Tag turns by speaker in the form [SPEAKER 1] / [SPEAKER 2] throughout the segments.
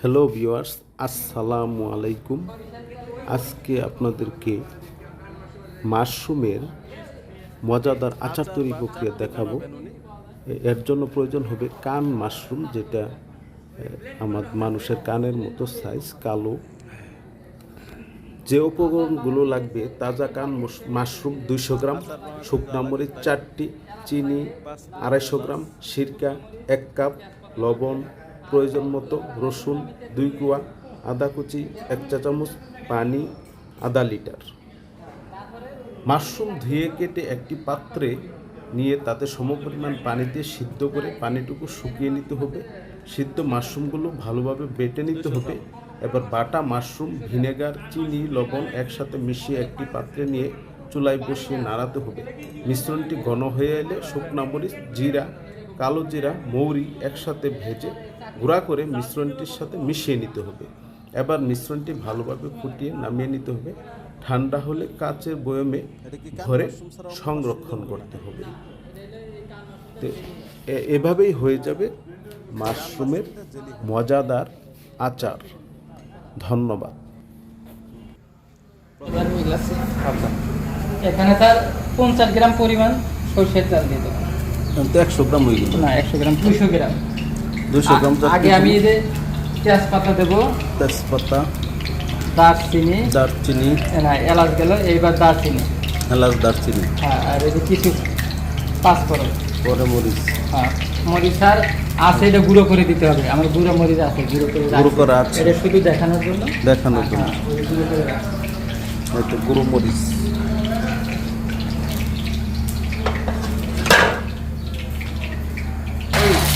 [SPEAKER 1] Hello viewers আসসালামু আলাইকুম আজকে আপনাদেরকে মাশরুমের মজাদার আচার তৈরি প্রক্রিয়া দেখাবো। এর জন্য প্রয়োজন হবে কান মাশরুম, যেটা আমার মানুষের কানের মতো সাইজ কালো। যে উপকরণগুলো লাগবে, তাজা কান মাশরুম দুইশো গ্রাম, শুকনা মরিচ চারটি, চিনি আড়াইশো গ্রাম, সিরকা এক কাপ, লবণ প্রয়োজন মতো রসুন, দুই কুয়া, আদা কুচি, এক চা চামচ, পানি, আধা লিটার। মাশরুম ধুয়ে কেটে একটি পাত্রে নিয়ে তাতে সমপরিমাণ পানি দিয়ে সিদ্ধ করে পানিটুকু শুকিয়ে নিতে হবে। সিদ্ধ মাশরুমগুলো ভালোভাবে বেটে নিতে হবে। এবার বাটা মাশরুম, ভিনেগার, চিনি, লবণ একসাথে মিশিয়ে একটি পাত্রে নিয়ে চুলায় বসিয়ে নাড়াতে হবে। মিশ্রণটি ঘন হয়ে এলে শুকনা মরিচ, জিরা কালো জিরা, মৌরি একসাথে ভেজে গুঁড়া করে মিশ্রণটির সাথে মিশিয়ে নিতে হবে। এবার মিশ্রণটি ভালোভাবে ফুটিয়ে নামিয়ে নিতে হবে। ঠান্ডা হলে কাচের বয়মে ভরে সংরক্ষণ করতে হবে। তো এভাবেই হয়ে যাবে মাশরুমের মজাদার আচার। ধন্যবাদ।
[SPEAKER 2] এখানে তার পঞ্চাশ গ্রাম পরিমাণ সরষের দিয়ে দেবো।
[SPEAKER 1] তো একশো গ্রাম হয়ে গেল।
[SPEAKER 2] না একশো গ্রাম দুশো গ্রাম।
[SPEAKER 1] দুশো গ্রাম
[SPEAKER 2] আগে আমি যে তেজপাতা দেবো
[SPEAKER 1] তেজপাতা
[SPEAKER 2] দারচিনি
[SPEAKER 1] দারচিনি
[SPEAKER 2] না এলাচ গেল এইবার দারচিনি।
[SPEAKER 1] এলাচ দারচিনি।
[SPEAKER 2] হ্যাঁ আর এই কিছু পাঁচফোড়ন।
[SPEAKER 1] পরে মরিচ।
[SPEAKER 2] হ্যাঁ মরিচ আর আছে এটা গুঁড়ো করে দিতে হবে। আমার গুঁড়ো মরিচ আছে গুঁড়ো করে
[SPEAKER 1] গুঁড়ো। করা আছে।
[SPEAKER 2] এটা শুধু দেখানোর জন্য?
[SPEAKER 1] দেখানোর জন্য।
[SPEAKER 2] হ্যাঁ, গুঁড়ো
[SPEAKER 1] মরিচ।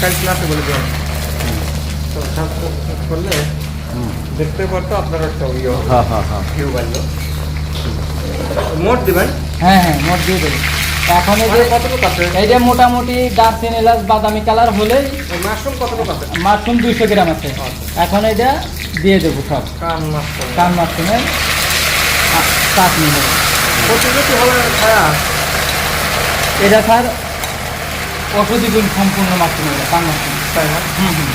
[SPEAKER 3] ওই ক্যালকুলাসে বলে তো সাবস্ক্রাইব করলে দেখতে পারতো আপনার একটা ইয়ে হবে
[SPEAKER 1] হ্যাঁ হ্যাঁ হ্যাঁ।
[SPEAKER 3] ভিউ বাড়লো মোট দিবেন?
[SPEAKER 2] হ্যাঁ হ্যাঁ মোট দিয়ে দেবেন এখন এই যে
[SPEAKER 3] কতটুকু আছে?
[SPEAKER 2] এইটা মোটামুটি দারচিনি এলাচ বাদামি কালার হলেই
[SPEAKER 3] মাশরুম কতটুকু আছে?
[SPEAKER 2] মাশরুম দুইশো গ্রাম আছে। এখন এটা দিয়ে দেবো সব।
[SPEAKER 3] কান মাশরুম।
[SPEAKER 2] কান মাশরুমের চাটনি
[SPEAKER 3] ছায়া?
[SPEAKER 2] এটা স্যার ওষুধি গুণ সম্পূর্ণ মাশরুম
[SPEAKER 3] তাই না?
[SPEAKER 2] হুম হুম।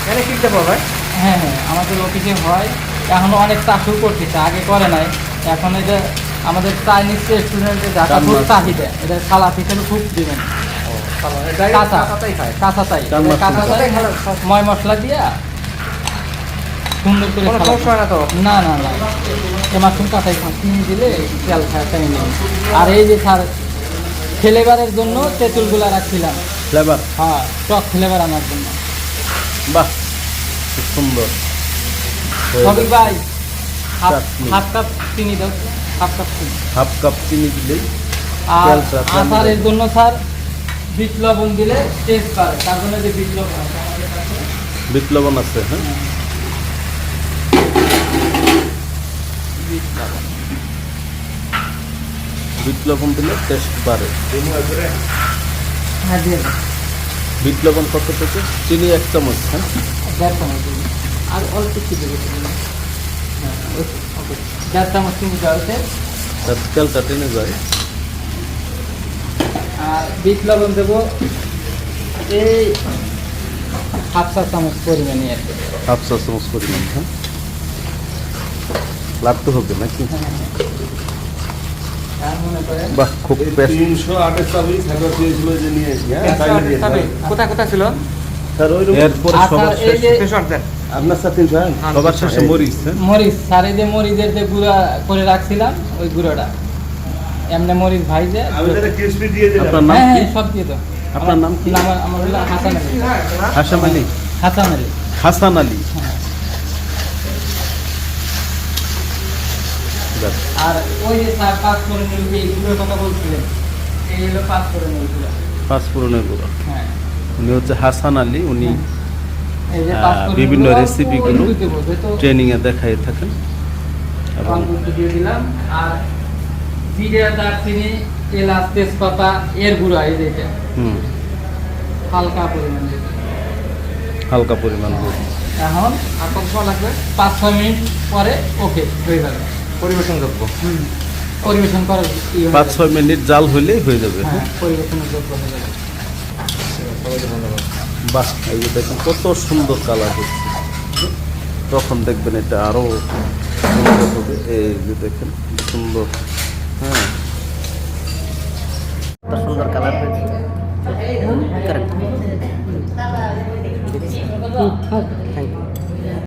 [SPEAKER 3] এখানে কিনতে পাবে
[SPEAKER 2] হ্যাঁ হ্যাঁ আমাদের অফিসে হয় এখনও অনেক চাষও করতেছে আগে করে নাই। এখন এটা আমাদের চাইনিজ রেস্টুরেন্টে যাটা খুব। চাহিদা এটা সালাদ হিসেবে খুব দিবেন। কাঁচা। কাঁচা চাই কাঁচা। চাই ময় মশলা দিয়া সুন্দর করে
[SPEAKER 3] না
[SPEAKER 2] না না এ মাশরুম কাঁচাই চিনি দিলে তেল খায় তাই আর এই যে স্যার ফ্লেভারের জন্য তেঁতুলগুলা রাখছিলাম।
[SPEAKER 1] ফ্লেভার?
[SPEAKER 2] হ্যাঁ টক ফ্লেভার আনার জন্য।
[SPEAKER 1] বাহ খুব সুন্দর।
[SPEAKER 2] সবই ভাই হাফ কাপ চিনি দাও হাফ কাপ চিনি।
[SPEAKER 1] হাফ কাপ চিনি দিলেই
[SPEAKER 2] আর আচারের জন্য স্যার বিট লবণ দিলে টেস্ট বাড়ে। তার জন্য যে বিট লবণ আছে
[SPEAKER 1] বিট লবণ আছে হ্যাঁ
[SPEAKER 2] বিট লবণ
[SPEAKER 1] বিট লবণ দিলে টেস্ট বাড়ে
[SPEAKER 2] হ্যাঁ
[SPEAKER 1] লবণ কত থেকে? চিনি এক চামচ হ্যাঁ?
[SPEAKER 2] চামচ আর অল্প। হ্যাঁ, চামচ চিনি
[SPEAKER 1] তার তেলটা টেনে যায়।
[SPEAKER 2] আর বিট লবণ দেবো এই হাফ চা চামচ পরিমাণে আর কি।
[SPEAKER 1] হাফ চা চামচ পরিমাণ হ্যাঁ? লাগতে হবে নাকি?
[SPEAKER 2] মনে করেন
[SPEAKER 1] বাহ খুব
[SPEAKER 4] তিনশো আটের চাবি থাকা চেয়েছিল যে নিয়ে এসি তাই নিয়ে
[SPEAKER 3] তবে
[SPEAKER 4] যাই।
[SPEAKER 3] কোথায় কোথায় ছিল?
[SPEAKER 4] স্যার ওই রকম
[SPEAKER 1] এরপরে সবার
[SPEAKER 2] এই
[SPEAKER 1] শেষ।
[SPEAKER 2] যে
[SPEAKER 3] স্টেশন দেন
[SPEAKER 4] আপনার সাথে
[SPEAKER 1] সবার শেষে মরিচ
[SPEAKER 2] মরিচ সারে যে মরিচের যে গুঁড়া করে রাখছিলাম ওই গুঁড়োটা। এমনি মরিচ ভাই যে
[SPEAKER 1] আপনার নাম
[SPEAKER 2] হ্যাঁ
[SPEAKER 1] কি?
[SPEAKER 2] হ্যাঁ সব দিয়ে দাও।
[SPEAKER 1] আপনার নাম কি?
[SPEAKER 2] আমার আমার হাসান আলী।
[SPEAKER 1] হাসান আলী।
[SPEAKER 2] হাসান আলী
[SPEAKER 1] হাসান আলী
[SPEAKER 2] হ্যাঁ।
[SPEAKER 1] যাক,
[SPEAKER 2] আর ওই যে স্যার পাস করে যে এইগুলোর কথা বলছিলেন এই হলো নিয়েছিল
[SPEAKER 1] পাঁচফোড়নের গুঁড়ো
[SPEAKER 2] হ্যাঁ।
[SPEAKER 1] উনি হচ্ছে হাসান আলী উনি
[SPEAKER 2] এই যে
[SPEAKER 1] আহ,
[SPEAKER 2] পাঁচ ফোড়ন
[SPEAKER 1] বিভিন্ন রেসিপিগুলো ট্রেনিংয়ে দেখাই থাকেন। এবং
[SPEAKER 2] দিয়ে দিলাম আর জিরে দারচিনি এলাচ তেজপাতা এর গুঁড়া এই
[SPEAKER 1] হুম।
[SPEAKER 2] হালকা পরিমাণ
[SPEAKER 1] হালকা পরিমাণ
[SPEAKER 2] এখন
[SPEAKER 3] আর কত লাগবে?
[SPEAKER 2] পাঁচ ছয় মিনিট পরে ওকে হয়ে যাবে।
[SPEAKER 3] পরিবেশন যোগ্য
[SPEAKER 2] পরিবেশন করার
[SPEAKER 1] পাঁচ ছয় মিনিট জাল হইলেই হয়ে যাবে।
[SPEAKER 2] হ্যাঁ যোগ্য হয়ে যাবে।
[SPEAKER 1] বাহ এই যে দেখুন কত সুন্দর কালার হচ্ছে।
[SPEAKER 5] তখন দেখবেন এটা আরও সুন্দর হবে। এই যে দেখেন সুন্দর। হ্যাঁ।